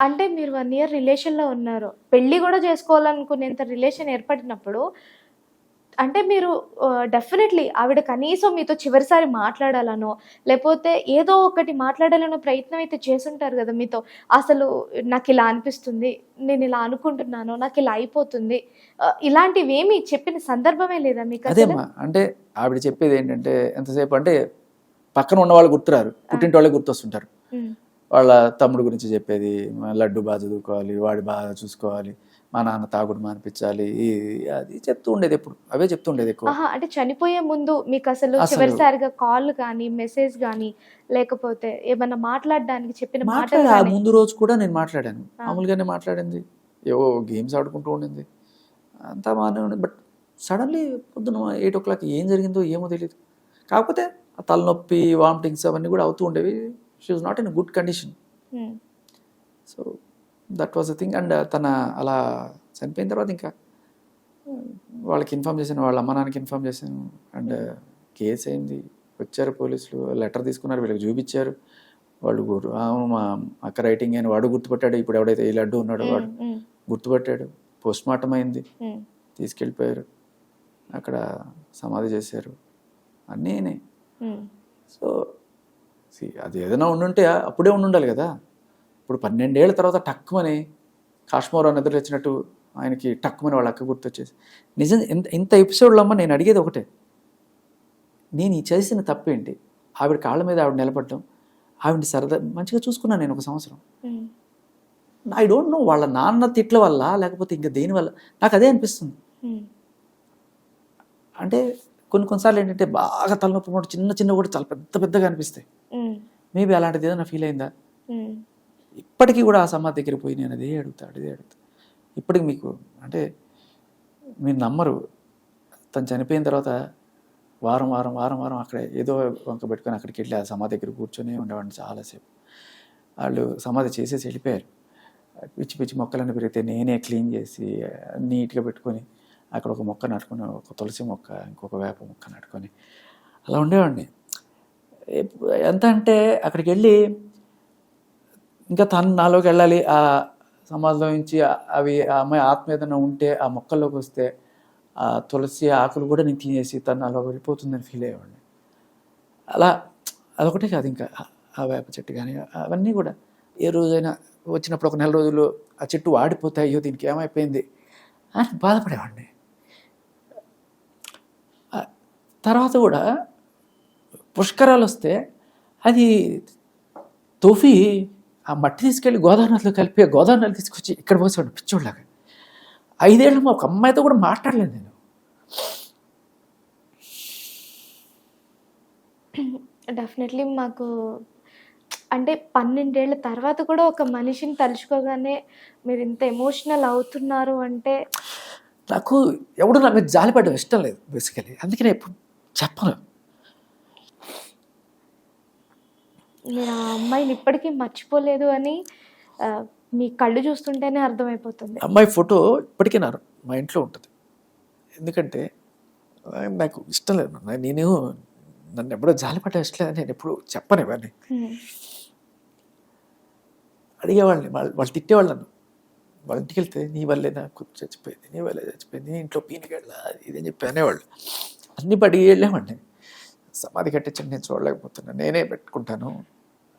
అంటే మీరు one year రిలేషన్లో ఉన్నారు. పెళ్ళి కూడా చేసుకోవాలనుకునేంత రిలేషన్ ఏర్పడినప్పుడు అంటే మీరు డెఫినెట్లీ ఆవిడ కనీసం మీతో చివరిసారి మాట్లాడాలనో లేకపోతే ఏదో ఒకటి మాట్లాడాలనో ప్రయత్నం అయితే చేసుంటారు కదా మీతో. అసలు నాకు ఇలా అనిపిస్తుంది నేను ఇలా అనుకుంటున్నాను నాకు ఇలా అయిపోతుంది. ఇలాంటివి ఏమి చెప్పిన సందర్భమే లేదా మీకు అంటే ఆవిడ చెప్పేది ఏంటంటే ఎంతసేపు అంటే పక్కన ఉన్న వాళ్ళు గుర్తురారు పుట్టింటి వాళ్ళే గుర్తొస్తుంటారు. వాళ్ళ తమ్ముడు గురించి చెప్పేది లడ్డు బాగా చదువుకోవాలి వాడి బాగా చూసుకోవాలి మా నాన్న తాగుడు మానిపించాలి అది చెప్తూ ఉండేది ఎప్పుడు అవే చెప్తూ ఉండేది ఎక్కువ. అంటే చనిపోయే ముందు మీకు అసలు చివరిసారిగా కాల్ కానీ మెసేజ్ కానీ లేకపోతే ఏమన్నా మాట్లాడడానికి చెప్పిన మాటలు మాట్లాడే ఆ ముందు రోజు కూడా నేను మాట్లాడాను. మామూలుగానే మాట్లాడింది. ఏవో గేమ్స్ ఆడుకుంటూ ఉండింది. అంతా బాగానే ఉంది బట్ సడన్లీ పొద్దున ఎయిట్ ఓ క్లాక్ ఏం జరిగిందో ఏమో తెలియదు కాకపోతే తలనొప్పి వామిటింగ్స్ అవన్నీ కూడా అవుతూ ఉండేవి. She was not in good condition so that was the thing and తన అలా చనిపోయిన తర్వాత ఇంకా వాళ్ళకి ఇన్ఫామ్ చేశాను వాళ్ళ అమ్మ నాన్నకి ఇన్ఫామ్ చేశాను. అండ్ కేసు అయింది. వచ్చారు పోలీసులు లెటర్ తీసుకున్నారు వీళ్ళకి చూపించారు. వాళ్ళు అవును మా అక్క రైటింగ్ అని వాడు గుర్తుపట్టాడు. ఇప్పుడు ఎవడైతే ఈ లడ్డు ఉన్నాడో వాడు ఉమ్, గుర్తుపట్టాడు. పోస్ట్ మార్టం అయింది తీసుకెళ్ళిపోయారు. అక్కడ సమాధి చేశారు. అన్నీ సో అది ఏదైనా ఉండుంటే అప్పుడే ఉండుండాలి కదా. ఇప్పుడు పన్నెండేళ్ళ తర్వాత టక్కుమని కాశ్మీర్ నిద్ర వచ్చినట్టు ఆయనకి టక్కుమని వాళ్ళ అక్క గుర్తొచ్చేసి నిజం ఇంత ఇంత ఎపిసోడ్లో అమ్మ నేను అడిగేది ఒకటే. నేను ఈ చేసిన తప్పేంటి? ఆవిడ కాళ్ళ మీద ఆవిడ నిలబడటం ఆవిడ సరదా మంచిగా చూసుకున్నాను నేను ఒక సంవత్సరం. ఐ డోంట్ నో వాళ్ళ నాన్న తిట్ల వల్ల లేకపోతే ఇంకా దేని వల్ల నాకు అదే అనిపిస్తుంది. అంటే కొన్ని కొన్నిసార్లు ఏంటంటే బాగా తలనొప్పి ఉన్నప్పుడు చిన్న చిన్న కూడా చాలా పెద్ద పెద్దగా అనిపిస్తాయి. మేబీ అలాంటిది ఏదైనా ఫీల్ అయిందా? ఇప్పటికీ కూడా ఆ సమాధి దగ్గర పోయి నేను అదే అడుగుతా అదే అడుగుతా ఇప్పటికి మీకు అంటే మీరు నమ్మరు. తను చనిపోయిన తర్వాత వారం వారం వారం వారం అక్కడ ఏదో వంక పెట్టుకొని అక్కడికి వెళ్ళి ఆ సమాధి దగ్గర కూర్చొని ఉండేవాడిని చాలాసేపు. వాళ్ళు సమాధి చేసేసి వెళ్ళిపోయారు. పిచ్చి పిచ్చి మొక్కలన్నీ పెరిగితే నేనే క్లీన్ చేసి నీట్గా పెట్టుకొని అక్కడ ఒక మొక్క నాటుకొని ఒక తులసి మొక్క ఇంకొక వేప మొక్క నాటుకొని అలా ఉండేవాడిని. ఎంత అంటే అక్కడికి వెళ్ళి ఇంకా తను నాలోకి వెళ్ళాలి ఆ సమాజంలో నుంచి అవి ఆ అమ్మాయి ఆత్మ ఏదైనా ఉంటే ఆ మొక్కల్లోకి వస్తే ఆ తులసి ఆకులు కూడా నేను తినేసి తను అలా వెళ్ళిపోతుందని ఫీల్ అయ్యేవాడిని. అలా అదొకటే కాదు ఇంకా ఆ- ఆ వేప చెట్టు కానీ అవన్నీ కూడా. ఏ రోజైనా వచ్చినప్పుడు ఒక నెల రోజులు ఆ చెట్టు వాడిపోతే అయ్యో దీనికి ఏమైపోయింది అని బాధపడేవాడిని ఆ తర్వాత కూడా పుష్కరాలు వస్తే అది తోఫీ ఆ మట్టి తీసుకెళ్ళి గోదావరి నదిలో కలిపి గోదావరి నది తీసుకొచ్చి ఇక్కడ పోసేవాడు పిచ్చోళ్ళగా ఐదేళ్ళు మా ఒక అమ్మాయితో కూడా మాట్లాడలేదు నేను. డెఫినెట్లీ మాకు అంటే పన్నెండేళ్ళ తర్వాత కూడా ఒక మనిషిని తలుచుకోగానే మీరు ఇంత ఎమోషనల్ అవుతున్నారు అంటే నాకు ఎవడు నా మీద జాలిపడడం ఇష్టం లేదు బేసికలీ అందుకే నేను మీరు ఆ అమ్మాయిని ఇప్పటికీ మర్చిపోలేదు అని మీ కళ్ళు చూస్తుంటేనే అర్థమైపోతుంది. అమ్మాయి ఫోటో ఇప్పటికీ నా మా ఇంట్లో ఉంటుంది. ఎందుకంటే నాకు ఇష్టం లేదు నేను నన్ను ఎప్పుడో జాలిపడడం ఇష్టం నేను ఎప్పుడు చెప్పను ఇవన్నీ. అడిగేవాళ్ళని వాళ్ళు వాళ్ళు తిట్టేవాళ్ళు నన్ను. వాళ్ళ ఇంటికి వెళ్తే నీ వల్లే నాకు చచ్చిపోయింది నీ వల్లే చచ్చిపోయింది నీ ఇంట్లో పీనికెళ్ళ అది ఇది అని చెప్పి అనేవాళ్ళు. అన్ని పడి వెళ్ళేవాడిని సమాధి కట్టించండి నేను చూడలేకపోతున్నాను నేనే పెట్టుకుంటాను.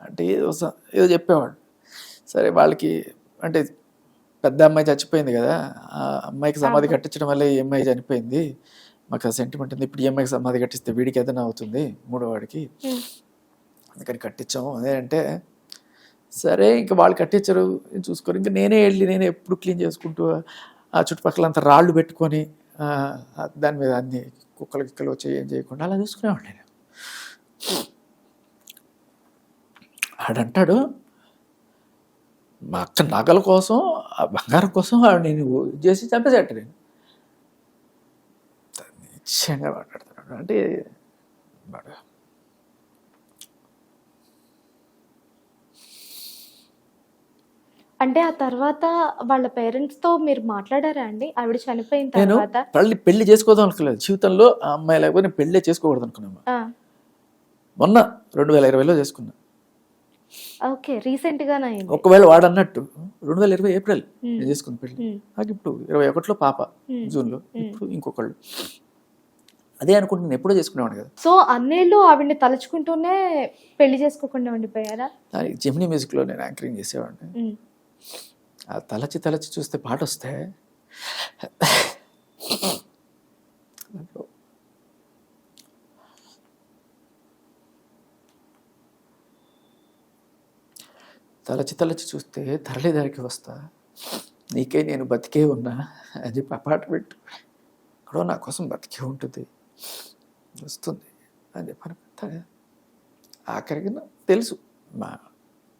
అంటే ఏదో ఏదో చెప్పేవాడు. సరే వాళ్ళకి అంటే పెద్ద అమ్మాయి చచ్చిపోయింది కదా ఆ అమ్మాయికి సమాధి కట్టించడం వల్ల ఈ అమ్మాయి చనిపోయింది. మాకు ఆ సెంటిమెంట్ ఉంది. ఇప్పుడు ఈ అమ్మాయికి సమాధి కట్టిస్తే వీడికి ఏదైనా అవుతుంది మూడో వాడికి. హ్మ్. అందుకని కట్టించాము. అదే అంటే సరే ఇంకా వాళ్ళు కట్టించరు చూసుకోరు. ఇంకా నేనే వెళ్ళి నేనే ఎప్పుడు క్లీన్ చేసుకుంటూ ఆ చుట్టుపక్కల అంతా రాళ్ళు పెట్టుకొని దాని మీద అన్ని కుక్కలు గిక్కలు వచ్చి ఏం చేయకుండా అలా చూసుకునేవాడిని నేను ఆడంటాడు మా అక్క నగల కోసం ఆ బంగారం కోసం ఆవిడ నేను ఇది చేసి చంపేసేట నేను. నిశ్చయంగా మాట్లాడుతున్నాడు అంటే అంటే ఆ తర్వాత వాళ్ళ పేరెంట్స్తో మీరు మాట్లాడారా అండి? ఆవిడ చనిపోయిన నేను తర్వాత? పెళ్ళి పెళ్ళి చేసుకోదాం అనుకోలేదు. జీవితంలో ఆ అమ్మాయి లేకపోతే నేను పెళ్ళే చేసుకోకూడదు అనుకున్నాను. ఆ, మొన్న రెండు వేల ఇరవైలో చేసుకున్నా. ఓకే రీసెంట్ గానే అయింది. ఒకవేళ వాడు అన్నట్టు రెండు వేల ఇరవై ఏప్రిల్. నేను చేసుకున్న పెళ్ళి Hmm. నాకు ఇప్పుడు ఇరవై ఒకటిలో పాప. జూన్లో. ఇప్పుడు ఇంకొకళ్ళు. అదే అనుకుంటే నేను ఎప్పుడో చేసుకునేవాడు కదా. సో అన్నేళ్ళు ఆవిడ్ని తలుచుకుంటూనే పెళ్ళి చేసుకోకుండా ఉండిపోయారా? దానికి జెమినీ మ్యూజిక్లో నేను యాంకరింగ్ చేసేవాడిని. ఉమ్. ఆ తలచి తలచి చూస్తే పాట వస్తే తలచి తలచి చూస్తే తరలి దారికి వస్తా. నీకే నేను బతికే ఉన్నా అని చెప్పి అపార్ట్మెంట్ పాట ఎక్కడో నా కోసం బతికే ఉంటుంది. వస్తుంది అని చెప్పి ఆఖరికి నాకు తెలుసు మా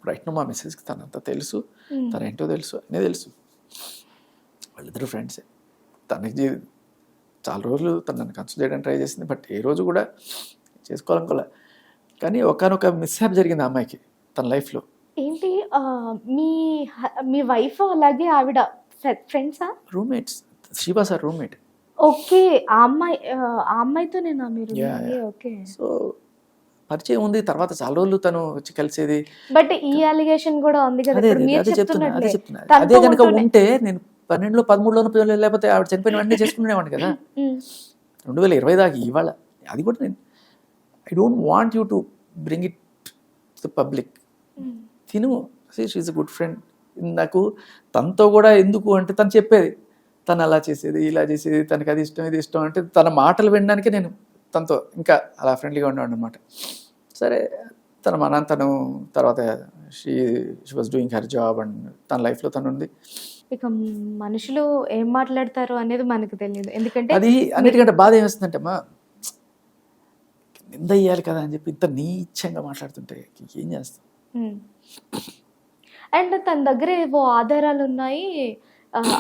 రైట్ మా మెసేజ్కి తనంతా తెలుసు ఉమ్. తన ఏంటో తెలుసు అన్నీ తెలుసు. వాళ్ళిద్దరు ఫ్రెండ్సే తనకి చాలా రోజులు తను నన్ను కన్సిడర్ చేయడానికి ట్రై చేసింది బట్ ఏ రోజు కూడా చేసుకోవాలనుకోలే. కానీ ఒకనొక మిస్హ్యాప్ జరిగింది అమ్మాయికి తన లైఫ్లో ఏంటి మీ మీ వైఫ్ అలాగే ఆవిడ ఫ్రెండ్సా roommates Shiva sir roommate okay ఆ అమ్మాయి ఆ అమ్మాయితో నేను మీరు? ఓకే. సో పరిచయం ఉంది తర్వాత చాలా రోజులు తను వచ్చి కలిసేది. బట్ ఈ అలిగేషన్ కూడా ఉంది కదా అదే చెప్తున్నా అదే చెప్తున్నా. అదే కనుక ఉంటే నేను పన్నెండులో పదమూడులోనో పిల్లలు లేకపోతే ఆవిడ చనిపోయిన వెంటనే చేసుకునేవాడిని కదా. రెండు వేల ఇరవై దాకా ఇవాళ. అది కూడా నేను I don't want you to bring it to public. తిను. షీఈ్ అ గుడ్ ఫ్రెండ్ నాకు తనతో కూడా ఎందుకు అంటే తను చెప్పేది. తను అలా చేసేది ఇలా చేసేది తనకి అది ఇష్టం ఇది ఇష్టం అంటే తన మాటలు వినడానికి నేను తనతో ఇంకా అలా ఫ్రెండ్లీగా ఉండేవాడు అనమాట సరే తన మన తను తర్వాత she she was doing her job and తన లైఫ్లో తను ఉంది ఇక మనుషులు ఏం మాట్లాడతారు అనేది మనకు తెలియదు. ఎందుకంటే అది అన్నిటికంటే బాధ ఏమొస్తుందంటే అమ్మా నింద ఇయ్యాలి కదా అని చెప్పి ఇంత నీచంగా మాట్లాడుతుంటే ఏం చేస్తాం? అండ్ తన దగ్గర ఏవో ఆధారాలు ఉన్నాయి.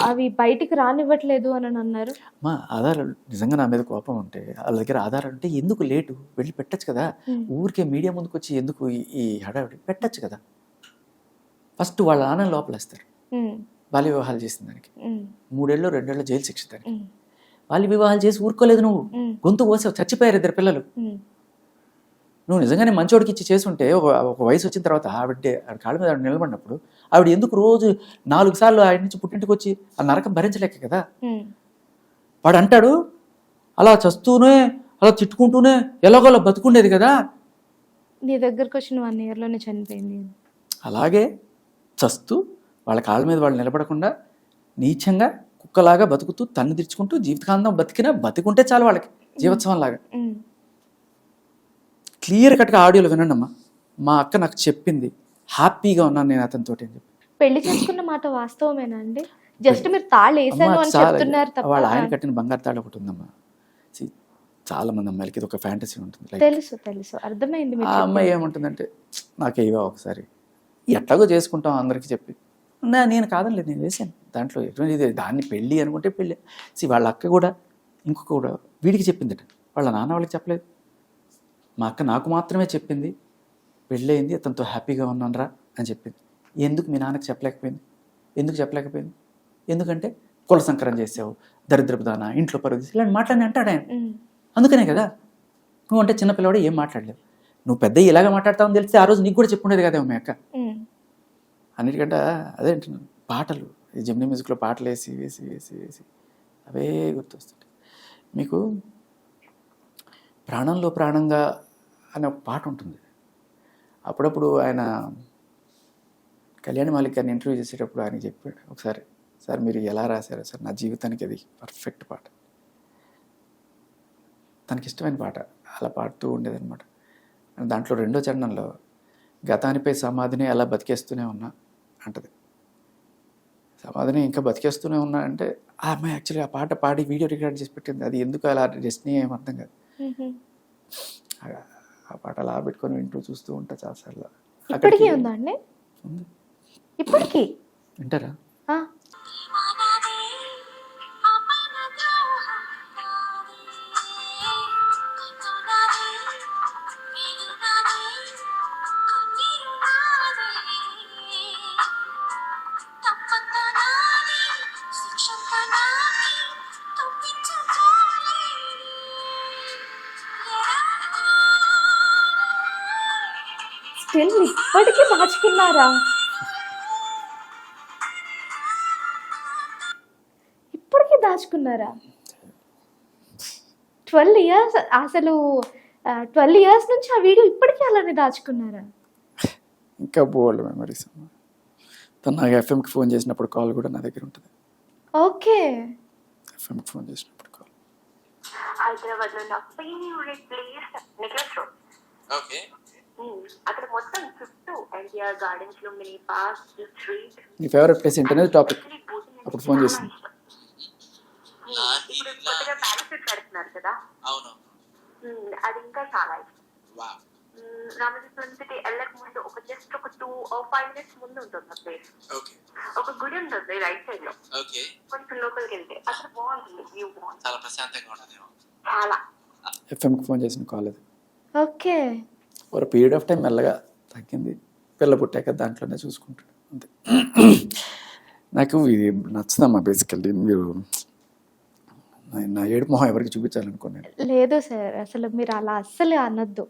అవి బయటికి రానివ్వట్లేదు అని అన్నారు మా ఆధారాలు నిజంగా నా మీద కోపం ఉంటే వాళ్ళ దగ్గర ఆధారాలు ఉంటే ఎందుకు లేటు వెళ్ళి పెట్టచ్చు కదా. ఊరికే మీడియా ముందుకు వచ్చి ఎందుకు ఈ- హడావిడి పెట్టచ్చు కదా ఫస్ట్ వాళ్ళ నాన్న లోపలేస్తారు. బాల్య వివాహాలు చేసిన దానికి. మూడేళ్ళు రెండేళ్ళు జైలు శిక్ష దానికి. బాల్య వివాహాలు చేసి ఊరుకోలేదు నువ్వు. గొంతు కోసావు చచ్చిపోయారు ఇద్దరు పిల్లలు. నువ్వు నిజంగానే మంచోడికి ఇచ్చి చేసుంటే ఒక ఒక వయసు వచ్చిన తర్వాత ఆవిడ ఆవిడ కాళ్ళ మీద ఆవిడ నిలబడినప్పుడు ఆవిడ ఎందుకు రోజు నాలుగు సార్లు ఆయన నుంచి పుట్టింటికి వచ్చి ఆ నరకం భరించలేక కదా. వాడు అంటాడు అలా చస్తూనే అలా తిట్టుకుంటూనే ఎలాగోలా బతుకుండేది కదా? నీ దగ్గరకు వచ్చిన వన్ ఇయర్లోనే చనిపోయింది. అలాగే చస్తూ వాళ్ళ కాళ్ళ మీద వాళ్ళు నిలబడకుండా నీచంగా కుక్కలాగా బతుకుతూ తన్ను తెరుచుకుంటూ జీవితకాంతం బతికినా బతికుంటే చాలు వాళ్ళకి జీవోత్సవం లాగా. క్లియర్ కట్గా ఆడియోలో వినండి అమ్మా మా అక్క నాకు చెప్పింది. హ్యాపీగా ఉన్నాను నేను అతనితో అని చెప్పి. పెళ్ళి చేసుకున్న మాట వాస్తవమేనా అండి? జస్ట్ మీరు తాళ్ళు వేసాను అని చెప్తున్నారు తప్ప వాళ్ళ ఆయన కట్టిన బంగారు తాడు ఒకటి ఉందమ్మా. చాలా మంది అమ్మాయిలకి ఇది ఒక ఫ్యాంటసీ ఉంటుంది. తెలుసు తెలుసు. అర్థమైంది ఆ అమ్మాయి ఏమంటుందంటే నాకు ఇవా ఒకసారి. ఎట్లాగో చేసుకుంటాం అందరికీ చెప్పి. నా నేను కాదని నేను వేసాను. దాంట్లో ఎటువంటి ఇది దాన్ని పెళ్ళి అనుకుంటే పెళ్ళి. సి వాళ్ళ అక్క కూడా ఇంకొక కూడా వీడికి చెప్పిందట. వాళ్ళ నాన్న వాళ్ళకి చెప్పలేదు. మా అక్క నాకు మాత్రమే చెప్పింది పెళ్ళయింది అతనితో హ్యాపీగా ఉన్నానరా అని చెప్పింది. ఎందుకు మీ నాన్నకి చెప్పలేకపోయింది? ఎందుకు చెప్పలేకపోయింది? ఎందుకంటే కుల సంకరం చేసావు దరిద్రపు దానా ఇంట్లో పరుగు ఇలాంటి మాట్లాడి అంటాడు ఆయన. అందుకనే కదా నువ్వు అంటే చిన్నపిల్లవాడు ఏం మాట్లాడలేవు. నువ్వు పెద్ద ఇలాగ మాట్లాడతావని తెలిస్తే ఆ రోజు నీకు కూడా చెప్పుండేది కదా మీ అక్క. అన్నిటికంటే అదే అంటున్నాను పాటలు ఈ జమ్నీ మ్యూజిక్లో పాటలు వేసి వేసి వేసి వేసి అవే గుర్తొస్తుంటాయి. మీకు ప్రాణంలో ప్రాణంగా అనే ఒక పాట ఉంటుంది. అప్పుడప్పుడు ఆయన కళ్యాణి మాలిక్ గారిని ఇంటర్వ్యూ చేసేటప్పుడు ఆయన చెప్పాడు. ఒకసారి సార్ మీరు ఎలా రాశారు సార్ నా జీవితానికి అది పర్ఫెక్ట్ పాట. తనకి ఇష్టమైన పాట. అలా పాడుతూ ఉండేదన్నమాట. దాంట్లో రెండో చరణంలో గతానిపై సమాధిని అలా బతికేస్తూనే ఉన్నా అంటది. సమాధిని ఇంకా బతికేస్తూనే ఉన్నా అంటే ఆ అమ్మాయి యాక్చువల్లీ ఆ పాట పాడి వీడియో రికార్డ్ చేసి పెట్టింది. అది ఎందుకు అలా డెస్టినీ ఏం అర్థం కాదు. ఆ- పాట అలా పెట్టుకొని వింటూ చూస్తూ ఉంటా చాలాసార్లు. ఇప్పటికీ అక్కడికి- ఉందా అండి? ఉంది. ఇప్పటికీ? వింటారా? ఫిల్మ్ ఇప్పటికీ దాచుకున్నారా ఇప్పటికీ దాచుకున్నారా? ట్వెల్వ్ ఇయర్స్ అసలు ట్వెల్వ్ ఇయర్స్ నుంచి ఆ వీడియో ఇప్పటికీ అలానే దాచుకున్నారా? ఇంకా బోల్డ్ మెమరీస్ తను నాకు ఎఫ్ఎంకి ఫోన్ చేసినప్పుడు కాల్ కూడా నా దగ్గర ఉంటుంది. ఓకే. ఎఫ్ఎంకి ఫోన్ చేసినప్పుడు కాల్. హైదరాబాద్లో నా favourite place. Necklace road okay. అక్కడ మొత్తం చుట్టూ ఎన్టీఆర్ గార్డెన్స్లో మినీ పార్క్ స్ట్రీట్. నీ ఫేవరెట్ ప్లేస్ ఏంటనేది టాపిక్. అప్పుడు ఫోన్ చేసింది ఇప్పుడు కొత్తగా ప్యారాషూట్ కడుతున్నారు కదా? అవును. అది ఇంకా చాలా ఇష్టం. వా రామకృష్ణ వెళ్ళక ముందు ఒక జస్ట్ ఒక టూ ఫైవ్ మినిట్స్ ముందు ఉంటుంది ఆ ప్లేస్ ఓకే. ఒక గుడి ఉంటుంది రైట్ సైడ్లో. ఓకే. కొంచెం లోపలికి వెళ్తే అక్కడ బాగుంటుంది వ్యూ బాగుంటుంది. చాలా ప్రశాంతంగా ఉండదేమో చాలా. ఎఫ్ఎంకి ఫోన్ చేసిన కాల్ అది ఓకే. ఒక పీరియడ్ ఆఫ్ టైం మెల్లగా తగ్గింది. పిల్ల పుట్టాక దాంట్లోనే చూసుకుంటాడు. అంతే. నాకు ఇది నచ్చదమ్మా బేసికల్లీ మీరు నా- నా ఏడు మొహం ఎవరికి చూపించాలనుకున్నాను లేదు సార్ అసలు మీరు అలా అస్సలు అనొద్దు.